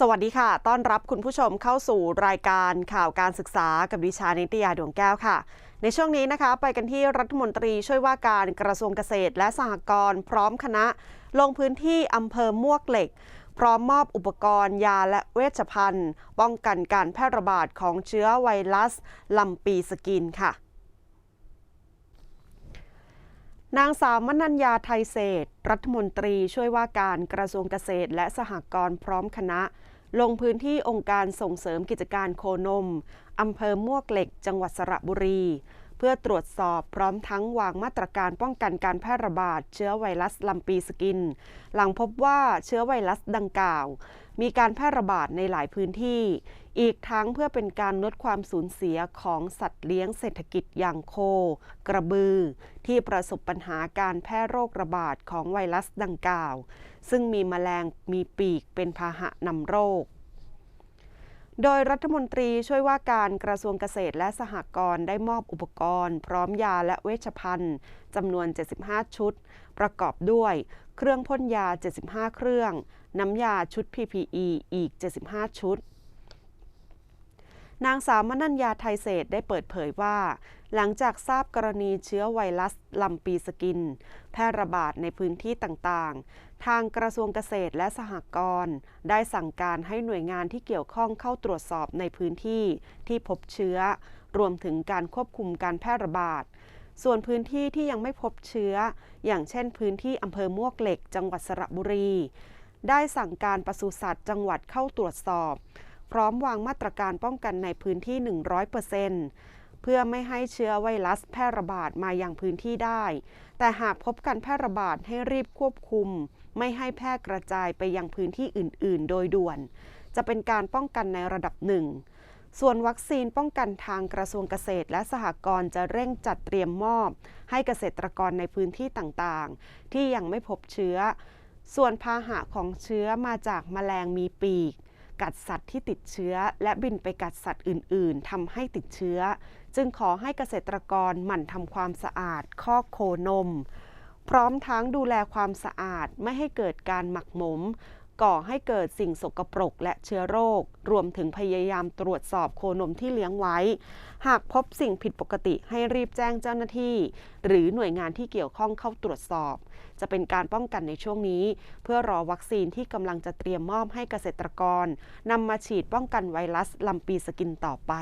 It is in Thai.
สวัสดีค่ะ ต้อนรับคุณผู้ชมเข้าสู่รายการข่าวการศึกษากับดิฉันนิตยาดวงแก้วค่ะ ในช่วงนี้นะคะ ไปกันที่รัฐมนตรีช่วยว่าการกระทรวงเกษตรและสหกรณ์พร้อมคณะ ลงพื้นที่อำเภอมวกเหล็ก พร้อมมอบอุปกรณ์ยาและเวชภัณฑ์ ป้องกันการแพร่ระบาดของเชื้อไวรัสลำปีสกินค่ะ นางสาวมนัญญาไทยเศรษฐรัฐมนตรีช่วยว่าการกระทรวงเกษตรและสหกรณ์พร้อมคณะ ลงพื้นที่องค์การส่งเสริมกิจการโคนม อำเภอมวกเหล็ก จังหวัดสระบุรี พื่อตรวจสอบพร้อมทั้งวางมาตรการป้องกันการแพร่ระบาดเชื้อไวรัสลำปีสกิน หลังพบว่าเชื้อไวรัสดังกล่าว มีการแพร่ระบาดในหลายพื้นที่ อีกทั้งเพื่อเป็นการลดความสูญเสียของสัตว์เลี้ยงเศรษฐกิจอย่างโค กระบือ ที่ประสบปัญหาการแพร่โรคระบาดของไวรัสดังกล่าว ซึ่งมีแมลงมีปีกเป็นพาหะนำโรค โดยรัฐมนตรีช่วยว่าการกระทรวงเกษตรและสหกรณ์ได้มอบอุปกรณ์ พร้อมยาและเวชภัณฑ์จำนวน 75 ชุด ประกอบด้วย เครื่องพ่นยา 75 เครื่อง น้ำยาชุด PPE อีก 75 ชุด นางสาวมนัญญาไทยเศษได้เปิดเผยว่า หลังจากทราบกรณีเชื้อไวรัสลำปีสกิน แพร่ระบาดในพื้นที่ต่างๆ ทางกระทรวงเกษตรและสหกรณ์ได้สั่งการให้หน่วยงานที่เกี่ยวข้องเข้าตรวจสอบในพื้นที่ที่พบเชื้อ รวมถึงการควบคุมการแพร่ระบาด ส่วนพื้นที่ที่ยังไม่พบเชื้อ อย่างเช่นพื้นที่อำเภอมวกเหล็ก จังหวัดสระบุรี ได้สั่งการปศุสัตว์จังหวัดเข้าตรวจสอบ พร้อมวางมาตรการป้องกันในพื้นที่ 100%เพื่อไม่ให้เชื้อไวรัสแพร่ระบาดมายังพื้นที่ได้ แต่หากพบการแพร่ระบาดให้รีบควบคุม ไม่ให้แพร่กระจายไปยังพื้นที่อื่น ๆ โดยด่วน จะเป็นการป้องกันในระดับหนึ่ง ส่วนวัคซีนป้องกันทางกระทรวงเกษตรและสหกรณ์จะเร่งจัดเตรียมมอบ ให้เกษตรกรในพื้นที่ต่างๆ ที่ยังไม่พบเชื้อ ส่วนพาหะของเชื้อมาจากแมลงมีปีก กัดสัตว์ที่ติดเชื้อ และบินไปกัดสัตว์อื่น ๆทำให้ติดเชื้อ จึงขอให้เกษตรกรหมั่นทำความสะอาดคอกโคนม พร้อมทั้งดูแลความสะอาดไม่ให้เกิดการหมักหมม ก่อให้เกิดสิ่งสกปรกและเชื้อโรค รวมถึงพยายามตรวจสอบโคนมที่เลี้ยงไว้ หากพบสิ่งผิดปกติให้รีบแจ้งเจ้าหน้าที่ หรือหน่วยงานที่เกี่ยวข้องเข้าตรวจสอบ จะเป็นการป้องกันในช่วงนี้ เพื่อรอวัคซีนที่กำลังจะเตรียมมอบให้เกษตรกรนำมาฉีดป้องกันไวรัสลำปีสกินต่อไป